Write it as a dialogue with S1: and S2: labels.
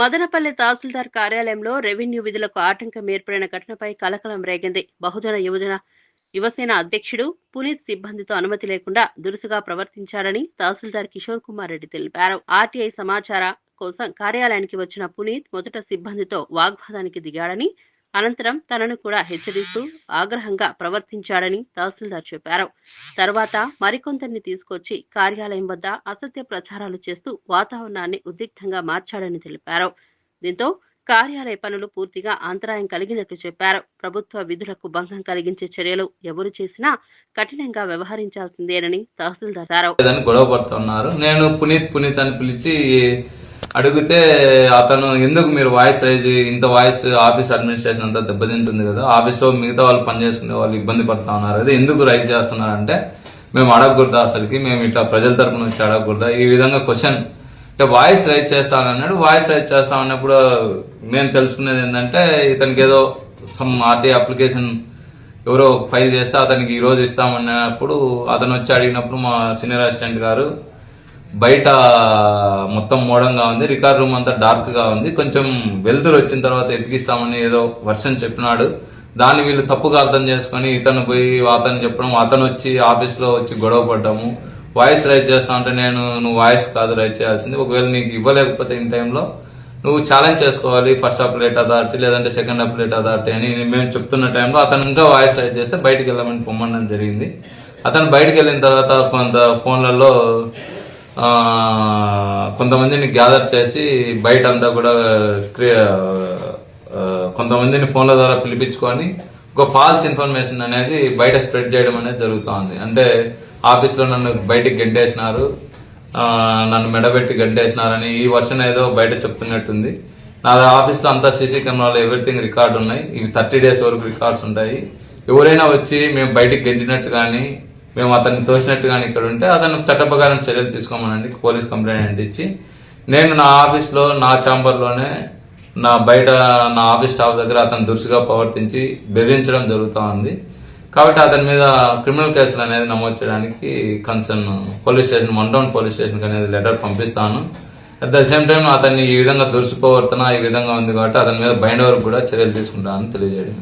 S1: మదనపల్లి తహసీల్దార్ కార్యాలయంలో రెవెన్యూ విధులకు ఆటంకం ఏర్పడిన ఘటనపై కలకలం రేగింది. బహుజన యువజన యువసేన అధ్యక్షుడు పునీత్ సిబ్బందితో అనుమతి లేకుండా దురుసుగా ప్రవర్తించారని తహసీల్దార్ కిషోర్ కుమార్ రెడ్డి తెలిపారు. ఆర్టీఐ సమాచార కోసం కార్యాలయానికి వచ్చిన పునీత్ మొదట సిబ్బందితో వాగ్వాదానికి దిగాడని అనంతరం తనను కూడా హెచ్చరిస్తూ ఆగ్రహంగా ప్రవర్తించాడని తహసీల్దార్ చెప్పారు. తర్వాత మరికొందరిని తీసుకొచ్చి కార్యాలయం వద్ద అసత్య ప్రచారాలు చేస్తూ వాతావరణాన్ని ఉద్రిక్తంగా మార్చాడని తెలిపారు. దీంతో కార్యాలయ పనులు పూర్తిగా అంతరాయం కలిగినట్లు చెప్పారు. ప్రభుత్వ విధులకు భంగం కలిగించే చర్యలు ఎవరు చేసినా కఠినంగా వ్యవహరించాల్సిందేనని తహసీల్దార్
S2: గొడవ పడుతున్నారు. నేను పునీత్ పునీత్ అని పిలిచి అడిగితే అతను ఎందుకు మీరు వాయిస్ రైజ్ ఇంత వాయిస్ ఆఫీస్ అడ్మినిస్ట్రేషన్ అంతా దెబ్బతింటుంది కదా ఆఫీస్లో మిగతా వాళ్ళు పనిచేసుకునే వాళ్ళు ఇబ్బంది పడతా ఉన్నారు కదా ఎందుకు రైజ్ చేస్తున్నారంటే మేము అడగకూడదా అసలుకి? మేము ఇట్లా ప్రజల తరపున వచ్చి అడగకూడదా? ఈ విధంగా క్వశ్చన్. అంటే వాయిస్ రైజ్ చేస్తానన్నాడు. వాయిస్ రైజ్ చేస్తామన్నప్పుడు నేను తెలుసుకునేది ఏంటంటే ఇతనికి ఏదో సమ్ ఆర్టీ అప్లికేషన్ ఎవరో ఫైల్ చేస్తే అతనికి ఈ రోజు ఇస్తామన్నప్పుడు అతను వచ్చి అడిగినప్పుడు మా సీనియర్ అసిస్టెంట్ గారు బయట మొత్తం మోడంగా ఉంది రికార్డ్ రూమ్ అంతా డార్క్గా ఉంది. కొంచెం వెలుతురు వచ్చిన తర్వాత ఎతికిస్తామని ఏదో వర్షన్ చెప్పినాడు. దాన్ని వీళ్ళు తప్పుగా అర్థం చేసుకొని ఇతను పోయి అతను చెప్పడం అతను వచ్చి ఆఫీస్లో వచ్చి గొడవ పడ్డాము. వాయిస్ రైట్ చేస్తా అంటే నేను నువ్వు వాయిస్ కాదు రైట్ చేయాల్సింది. ఒకవేళ నీకు ఇవ్వలేకపోతే ఇన్ టైంలో నువ్వు ఛాలెంజ్ చేసుకోవాలి ఫస్ట్ అప్లేట్ అథారిటీ లేదంటే సెకండ్ అప్లేట్ అథారిటీ అని మేము చెప్తున్న టైంలో అతను ఇంకా వాయిస్ రైట్ చేస్తే బయటికి వెళ్ళమని పొమ్మనడం జరిగింది. అతను బయటికి వెళ్ళిన తర్వాత కొంత ఫోన్లలో కొంతమందిని గ్యాదర్ చేసి బయట అంతా కూడా కొంతమందిని ఫోన్ల ద్వారా పిలిపించుకొని ఒక ఫాల్స్ ఇన్ఫర్మేషన్ అనేది బయట స్ప్రెడ్ చేయడం అనేది జరుగుతోంది. అంటే ఆఫీస్లో నన్ను బయటికి గెంటేసినారు నన్ను మెడబెట్టి గడ్డేసినారని ఈ వర్షన్ ఏదో బయట చెప్తున్నట్టుంది. నా ఆఫీస్లో అంతా సీసీ కెమెరాలో ఎవ్రీథింగ్ రికార్డు ఉన్నాయి. ఇవి థర్టీ డేస్ వరకు రికార్డ్స్ ఉంటాయి. ఎవరైనా వచ్చి మేము బయటికి గెంటినట్టు కానీ మేము అతన్ని తోసినట్టుగాని ఇక్కడ ఉంటే అతను చట్టప్రకారం చర్యలు తీసుకోమనండి పోలీస్ కంప్లైంట్ ఇచ్చి. నేను నా ఆఫీస్లో నా ఛాంబర్లోనే నా బయట నా ఆఫీస్ స్టాఫ్ దగ్గర అతను దురుసుగా ప్రవర్తించి బెదిరించడం జరుగుతూ ఉంది. కాబట్టి అతని మీద క్రిమినల్ కేసులు అనేది నమోదు చేయడానికి concern police station one town police station అనేది లెటర్ పంపిస్తాను. అట్ ద సేమ్ టైం అతన్ని ఈ విధంగా దురుసు ప్రవర్తన ఈ విధంగా ఉంది కాబట్టి అతని మీద బైండ్ వరకు కూడా చర్యలు తీసుకుంటానని తెలియజేయడం